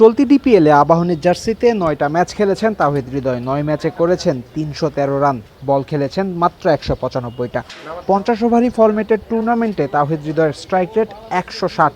চলতি ডিপিএলে আবাহনীর জার্সিতে নয়টা ম্যাচ খেলেছেন তাহিদ হৃদয়। নয় ম্যাচে করেছেন তিনশো তেরো রান। বল খেলেছেন মাত্র একশো পঁচানব্বইটা। পঞ্চাশ ওভারই ফরম্যাটের টুর্নামেন্টে তাহিদ হৃদয়ের স্ট্রাইক রেট একশো ষাট।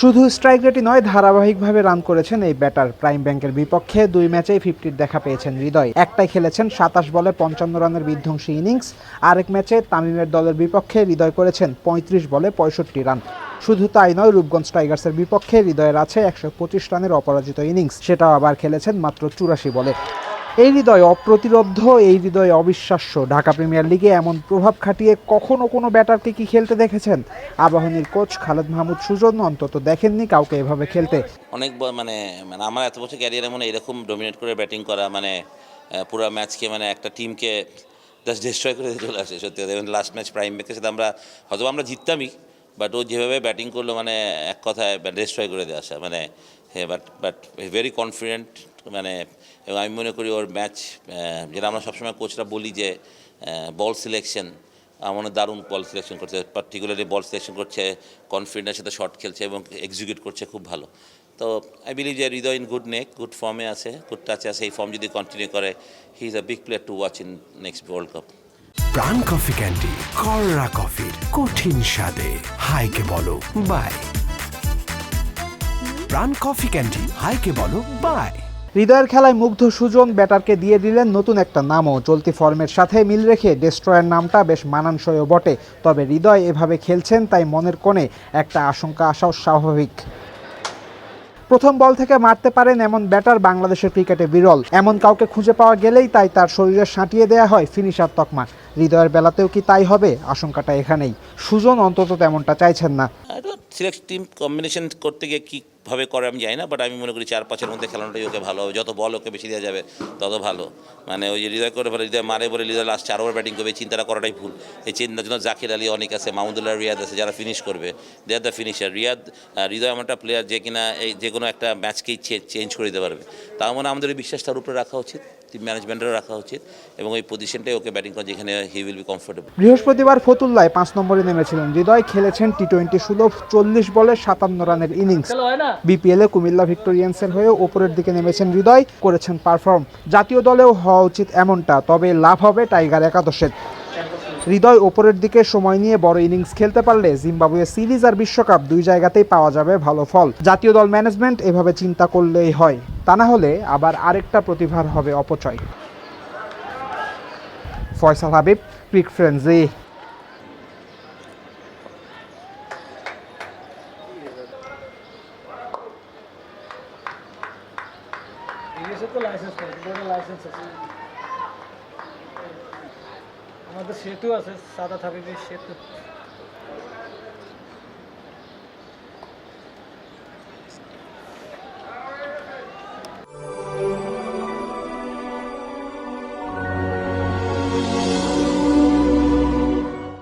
শুধু স্ট্রাইক রেটই নয়, ধারাবাহিকভাবে রান করেছেন এই ব্যাটার প্রাইম ব্যাংকের বিপক্ষে দুই ম্যাচেই ফিফটির দেখা পেয়েছেন হৃদয়। একটাই খেলেছেন সাতাশ বলে পঞ্চান্ন রানের বিধ্বংসী ইনিংস আরেক ম্যাচে তামিমের দলের বিপক্ষে হৃদয় করেছেন পঁয়ত্রিশ বলে পঁয়ষট্টি রান। শুধু তাই নয়, রূপগঞ্জ টাইগার্সের বিপক্ষে হৃদয়ের আছে একশো পঁচিশ রানের অপরাজিত ইনিংস। সেটাও আবার খেলেছেন মাত্র চুরাশি বলে। এই হৃদয় অপ্রতিরোধ্য এই হৃদয় অবিশ্বাস্য। ঢাকা প্রিমিয়ার লিগে এমন প্রভাব খাটিয়ে কখনো কোনো ব্যাটারকে কি খেলতে দেখেছেন? আবাহনীর কোচ খালেদ মাহমুদ সুজন অন্তত দেখেননি কাউকে এভাবে খেলতে। অনেক মানে মানে আমার এত বছর ক্যারিয়ারে মনে এরকম ডোমিনেট করে ব্যাটিং করা মানে পুরো ম্যাচকে মানে একটা টিমকে জাস্ট ডিস্ট্রয় করে চলে আসে, সত্যি লাস্ট ম্যাচ প্রাইম ম্যাচে সাথে আমরা হয়তো আমরা জিততামই বাট ও যেভাবে ব্যাটিং করল মানে এক কথায় ডিস্ট্রয় করে দিয়ে আসা। মানে বাট বাট ভেরি কনফিডেন্ট মানে এবং আমি মনে করি ওর ম্যাচ যেটা আমরা সবসময় কোচরা বলি যে বল সিলেকশন আমার দারুণ বল সিলেকশন করছে। পার্টিকুলারলি বল সিলেকশন করছে কনফিডেন্সের সাথে শট খেলছে এবং এক্সিকিউট করছে খুব ভালো। তো আই বিলিভ যে Hridoy in good nick good ফর্মে আছে গুড টাচে আছে। এই ফর্ম যদি কন্টিনিউ করে he is a big player to watch in next world cup Pran coffee candy কররা কফির কঠিন স্বাদে। হাইকে বলো, বাই। প্রাণ কফি ক্যান্ডি, হাইকে বলো, বাই। হৃদয়ের খেলায় মুগ্ধ সুজন ব্যাটারকে দিয়ে দিলেন নতুন একটা নামও। চলতি ফর্মের সাথে মিল রেখে ডেস্ট্রয়ের নামটা বেশ মানানসইও বটে। তবে হৃদয় এভাবে খেলছেন তাই মনের কোণে একটা আশঙ্কা আসাও স্বাভাবিক। প্রথম বল থেকে মারতে পারেন এমন ব্যাটার বাংলাদেশের ক্রিকেটে বিরল। এমন কাউকে খুঁজে পাওয়া গেলেই তাই তার শরীরে সাঁটিয়ে দেয়া হয় ফিনিশার তকমা। হৃদয়ের বেলাতেও কি তাই হবে? আশঙ্কাটা এখানেই। সুজন অন্তত তেমনটা চাইছেন না। সিলেক্ট টিম কম্বিনেশন করতে গিয়ে কীভাবে করে আমি জানি না বাট আমি মনে করি চার পাঁচের মধ্যে খেলানোটাই ওকে ভালো হবে। যত বল ওকে বেশি দেওয়া যাবে তত ভালো। মানে ওই যে হৃদয় করে হৃদয় মারে বলে হৃদয় লাস্ট চার ওভার ব্যাটিং করবে এই চিন্তাটা করাটাই ভুল। এই চিন্তার জন্য জাকির আলী অনেক আছে মাহমুদুল্লাহ রিয়াদ আছে যারা ফিনিশ করবে। They are the finisher Riyad Hridoy এমন একটা প্লেয়ার যে কিনা এই যে কোনো একটা ম্যাচকেই চেঞ্জ করে দিতে পারবে। তার মানে আমাদের এই বিশ্বাস তার উপরে রাখা উচিত টিম ম্যানেজমেন্টেরও রাখা উচিত এবং ওই পজিশনটাই ওকে ব্যাটিং করা যেখানে হি উইল বি কমফোর্টেবল বৃহস্পতিবার ফতুল্লায় পাঁচ নম্বরে নেমেছিলেন। হৃদয় খেলেছেন টি টোয়েন্টি সুলভ চল্লিশ বলে সাতান্ন রানের ইনিংস বিপিএলে কুমিল্লা ভিক্টোরিয়ান্সের হয়ে ওপরের দিকে নেমেছেন হৃদয়, করেছেন পারফর্ম জাতীয় দলেও হওয়া উচিত এমনটা, তবে লাভ হবে টাইগার একাদশের। হৃদয় ওপরের দিকে সময় নিয়ে বড় ইনিংস খেলতে পারলে জিম্বাবুয়ে সিরিজ আর বিশ্বকাপ দুই জায়গাতেই পাওয়া যাবে ভালো ফল। জাতীয় দল ম্যানেজমেন্ট এভাবে চিন্তা করলেই হয়। তা না হলে আবার আরেকটা প্রতিভার হবে অপচয়। ফয়সাল হাবিব, ক্রিক ফ্রেন্সি বিদেশে তো লাইসেন্স করে লাইসেন্স আছে আমাদের সেতু আছে সাদা থাকবে সেতু।